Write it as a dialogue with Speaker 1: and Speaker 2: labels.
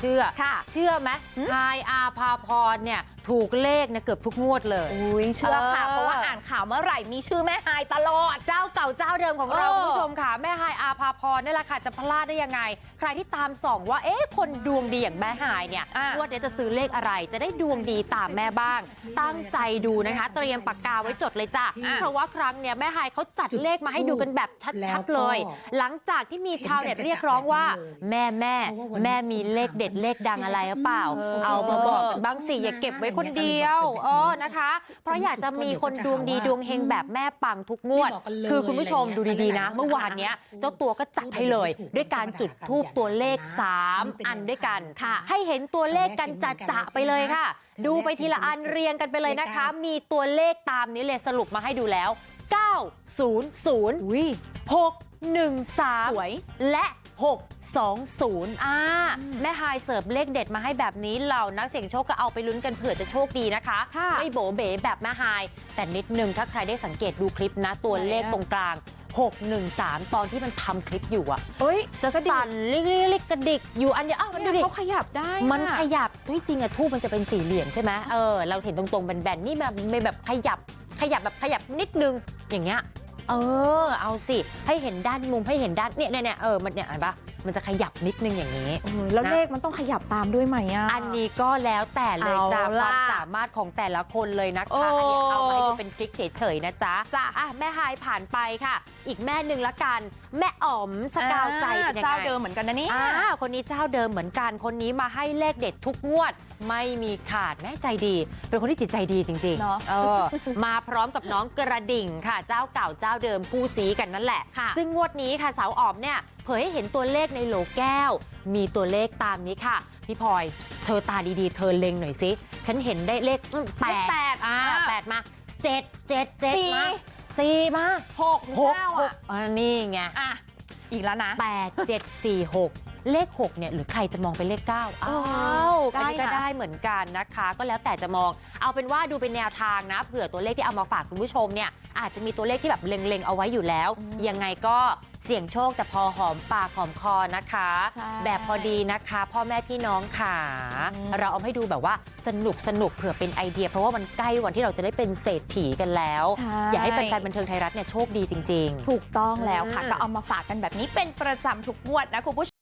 Speaker 1: เชื่อ
Speaker 2: ค่ะ
Speaker 1: เชื่อไหมไฮอาภาพรเนี่ยถูกเลขนะเกือบทุกงวดเลย
Speaker 2: อุ้ยเชื่อค่ะ
Speaker 1: เออ
Speaker 2: เพราะว่าอ่านข่าวเมื่อไหร่มีชื่อแม่ฮายตลอด
Speaker 1: เจ้าเก่าเจ้าเดิมของเรา
Speaker 2: เออ
Speaker 1: คุณผู้ชมค่ะแม่ฮายอาภา พรนี่แหละค่ะจะพลาดได้ยังไง ใครที่ตามส่องว่าเอ๊ะคนดวงดีอย่างแม่ฮายเนี่ย
Speaker 2: อะ
Speaker 1: งวดเนี้ยจะซื้อเลขอะไรจะได้ดวงดีตามแม่บ้าง ตั้งใจดูนะคะ เตรียมปากกาไว้จดเลยจ้ะ
Speaker 2: อะ
Speaker 1: เพราะว่าครั้งเนี้ยแม่ฮายเขาจัดเลขมาให้ดูกันแบบชัดๆเลย หลังจากที่มีชาวเน็ตเรียกร้องว่า แม่แม่แม่มีเลขเด็ดเลขดังอะไรหรือเปล่า
Speaker 2: เออ
Speaker 1: เอามาบอกกันบ้างสิอย่าเก็บไว้คนเดียวเออนะคะ เพราะอยากจะมีคนดวงดีดวงเฮงแบบแม่ปังทุกงวด คือคุณผู้ชมดูดีๆนะ เมื่อวานเนี้ยเจ้าตัวก็จัดให้เลย ด้วยการจุดทูปตัวเลข 3 อันด้วยกัน
Speaker 2: ค่ะ
Speaker 1: ให้เห็นตัวเลขกันจะจะๆไปเลยค่ะ ดูไปทีละอันเรียงกันไปเลยนะคะ มีตัวเลขตามนี้เลยสรุปมาให้ดูแล้ว 900
Speaker 2: อุ้ย
Speaker 1: 613
Speaker 2: สวย
Speaker 1: และ 620อ่าแม่ฮายเสิร์ฟเลขเด็ดมาให้แบบนี้เหล่านักเสี่ยงโชคก็เอาไปลุ้นกันเผื่อจะโชคดีนะคะ
Speaker 2: ค่ะ
Speaker 1: ไม่โบเบ๋แบบแม่ฮาย แต่นิดนึงถ้าใครได้สังเกตดูคลิปนะตัวเลขตรงกลาง 613 ตอนที่มันทำคลิปอยู่อะ
Speaker 2: เฮ้ย
Speaker 1: จะสั่นลิกๆกระดิกอยู่อันเดียวอ้าวมันดูดิ
Speaker 2: เขาขยับได้
Speaker 1: มัน
Speaker 2: อะ
Speaker 1: ขยับเฮ้ยจริงอะทูบมันจะเป็นสี่เหลี่ยมใช่ไหมเออเราเห็นตรงๆแบนๆนี่แบบไม่แบบขยับขยับแบบขยับนิดนึงอย่างเงี้ยเออ เอาสิ ให้เห็นด้านมุมให้เห็นด้านเนี่ยเนี่ยเนี่ยเออมันเนี่ยเห็นปะมันจะขยับนิดนึงอย่างนี้
Speaker 2: เออแล้ว
Speaker 1: นะ
Speaker 2: เลขมันต้องขยับตามด้วยไหมอะ
Speaker 1: อันนี้ก็แล้วแต่เลยจ้า
Speaker 2: เอา
Speaker 1: ค
Speaker 2: ล่ะ
Speaker 1: วามสามารถของแต่ละคนเลยนะคะ
Speaker 2: โอ้
Speaker 1: อันนี้เอามาให้ดูเป็นทริคเฉยๆนะจ๊ะ
Speaker 2: จ้ะ
Speaker 1: อะแม่ฮายผ่านไปค่ะ อีกแม่หนึ่งละกัน แม่อ๋อมสกาวใจเป็นยังไง
Speaker 2: เจ้าเดิมเหมือนกันนะเนี่ย
Speaker 1: อ่าคนนี้เจ้าเดิมเหมือนกันคนนี้มาให้เลขเด็ดทุกงวด ไม่มีขาดแม่ใจดี เป็นคนที่จิตใจดีจริง
Speaker 2: เนอะ
Speaker 1: เออมาพร้อมกับน้องกระดิ่งค่ะ เจ้าเก่าเจ้าเดิมผู้ซีกันนั่นแหละ
Speaker 2: ค่ะ
Speaker 1: ซึ่งงวดนี้ค่ะสาวออมเนี่ยเผยให้เห็นตัวเลขในโหลแก้ว มีตัวเลขตามนี้ค่ะ พี่พลอยเธอตาดีๆ เธอเล็งหน่อยสิฉันเห็นได้เลขอืมแป
Speaker 2: เลข
Speaker 1: ด
Speaker 2: แปด
Speaker 1: อ่า
Speaker 2: อ่า
Speaker 1: แปดมาเจ็ดเจ็ดเจ็ด
Speaker 2: สี่
Speaker 1: มาสี่มา
Speaker 2: หก
Speaker 1: หก
Speaker 2: เก้า
Speaker 1: ห
Speaker 2: อะ
Speaker 1: กอ่านี่ไง
Speaker 2: อะอีกแล้วนะ
Speaker 1: 8 7 4 6เลข 6 เนี่ย หรือใครจะมองเป็นเลข 9 อ้า
Speaker 2: เอ
Speaker 1: ว
Speaker 2: อ
Speaker 1: อันนี้ก็
Speaker 2: ได้นะ
Speaker 1: ได้เหมือนกันนะคะ ก็แล้วแต่จะมอง เอาเป็นว่าดูเป็นแนวทางนะ เผื่อตัวเลขที่เอามาฝากคุณผู้ชมเนี่ย อาจจะมีตัวเลขที่แบบเล็งๆ เอาไว้อยู่แล้ว ยังไงก็ เสี่ยงโชคแต่พอหอมปากหอมคอนะคะ
Speaker 2: ใช่
Speaker 1: แบบพอดีนะคะ พ่อแม่พี่น้องค่ะ
Speaker 2: อืม
Speaker 1: เราเอาให้ดูแบบว่าสนุกสนุกเผื่อเป็นไอเดีย เพราะว่ามันใกล้วันที่เราจะได้เป็นเศรษฐีกันแล้ว
Speaker 2: ใช่
Speaker 1: อยากให้แฟนๆบันเทิงไทยรัฐเนี่ยโชคดีจริง ๆ
Speaker 2: ถูกต้องแล้วค่ะ
Speaker 1: อืม
Speaker 2: ก็เอามาฝากกันแบบนี้เป็นประจำทุกงวดนะคุณผู้ชม